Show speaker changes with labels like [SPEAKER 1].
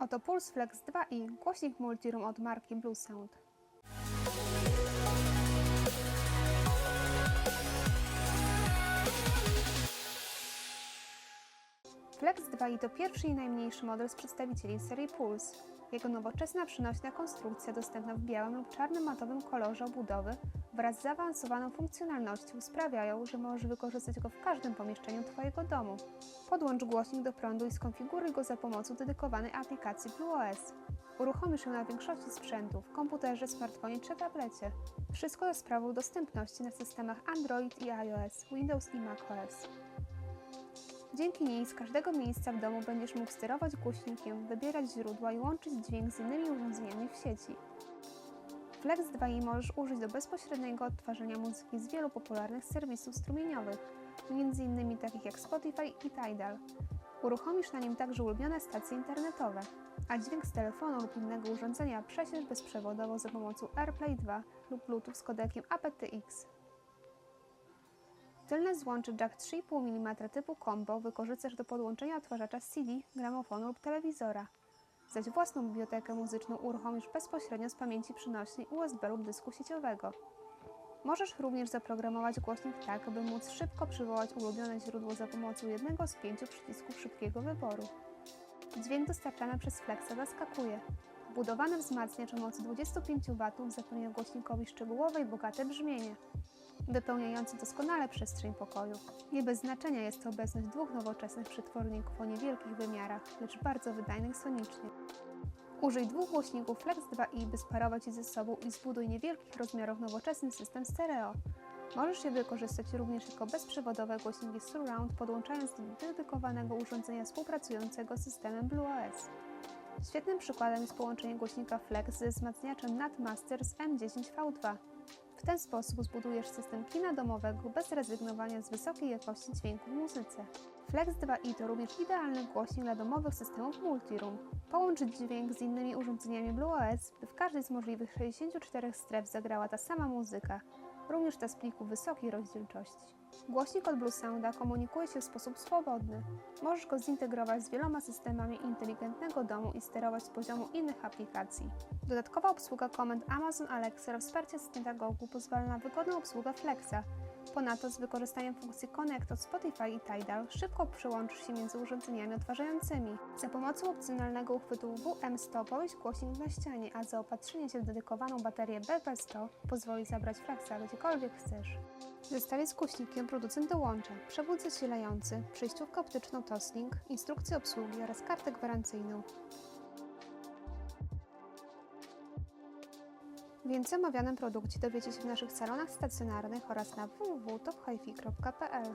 [SPEAKER 1] Oto Pulse Flex 2i, głośnik multiroom od marki Blue Sound. Flex 2i to pierwszy i najmniejszy model z przedstawicieli serii Pulse. Jego nowoczesna przynośna konstrukcja dostępna w białym lub czarnym matowym kolorze obudowy wraz z zaawansowaną funkcjonalnością sprawiają, że możesz wykorzystać go w każdym pomieszczeniu Twojego domu. Podłącz głośnik do prądu i skonfiguruj go za pomocą dedykowanej aplikacji BlueOS. Uruchomisz ją na większości sprzętów, komputerze, smartfonie czy tablecie. Wszystko za sprawą dostępności na systemach Android i iOS, Windows i macOS. Dzięki niej z każdego miejsca w domu będziesz mógł sterować głośnikiem, wybierać źródła i łączyć dźwięk z innymi urządzeniami w sieci. Flex 2i możesz użyć do bezpośredniego odtwarzania muzyki z wielu popularnych serwisów strumieniowych, m.in. takich jak Spotify i Tidal. Uruchomisz na nim także ulubione stacje internetowe, a dźwięk z telefonu lub innego urządzenia przesiesz bezprzewodowo za pomocą AirPlay 2 lub Bluetooth z kodekiem aptX. Tylne złącze jack 3,5 mm typu combo wykorzystasz do podłączenia odtwarzacza CD, gramofonu lub telewizora. Zaś własną bibliotekę muzyczną uruchomisz bezpośrednio z pamięci przynośnej USB lub dysku sieciowego. Możesz również zaprogramować głośnik tak, aby móc szybko przywołać ulubione źródło za pomocą jednego z pięciu przycisków szybkiego wyboru. Dźwięk dostarczany przez Flexa zaskakuje. Wbudowany wzmacniacz o mocy 25 W zapewnia głośnikowi szczegółowe i bogate brzmienie wypełniający doskonale przestrzeń pokoju. Nie bez znaczenia jest to obecność dwóch nowoczesnych przetworników o niewielkich wymiarach, lecz bardzo wydajnych sonicznie. Użyj dwóch głośników Flex 2i, by sparować je ze sobą i zbuduj niewielkich rozmiarów nowoczesny system stereo. Możesz je wykorzystać również jako bezprzewodowe głośniki surround, podłączając do dedykowanego urządzenia współpracującego z systemem BlueOS. Świetnym przykładem jest połączenie głośnika Flex ze wzmacniaczem Natmaster z M10V2. W ten sposób zbudujesz system kina domowego bez rezygnowania z wysokiej jakości dźwięku w muzyce. Flex 2i to również idealny głośnik dla domowych systemów multiroom. Połącz dźwięk z innymi urządzeniami BlueOS, by w każdej z możliwych 64 stref zagrała ta sama muzyka, również ta z plików wysokiej rozdzielczości. Głośnik od Blue Sounda komunikuje się w sposób swobodny. Możesz go zintegrować z wieloma systemami inteligentnego domu i sterować z poziomu innych aplikacji. Dodatkowa obsługa komend Amazon Alexa wsparcie asystenta Google pozwala na wygodną obsługę Flexa. Ponadto z wykorzystaniem funkcji Connect od Spotify i Tidal szybko przełączysz się między urządzeniami odtwarzającymi. Za pomocą opcjonalnego uchwytu WM100 powiesz głośnik na ścianie, a zaopatrzenie się w dedykowaną baterię BP100 pozwoli zabrać Flexa gdziekolwiek chcesz. Zestawie z głośnikiem producent dołącza przewód zasilający, przejściówkę optyczną Toslink, instrukcję obsługi oraz kartę gwarancyjną. Więcej o omawianym produkcie dowiecie się w naszych salonach stacjonarnych oraz na www.tophifi.pl.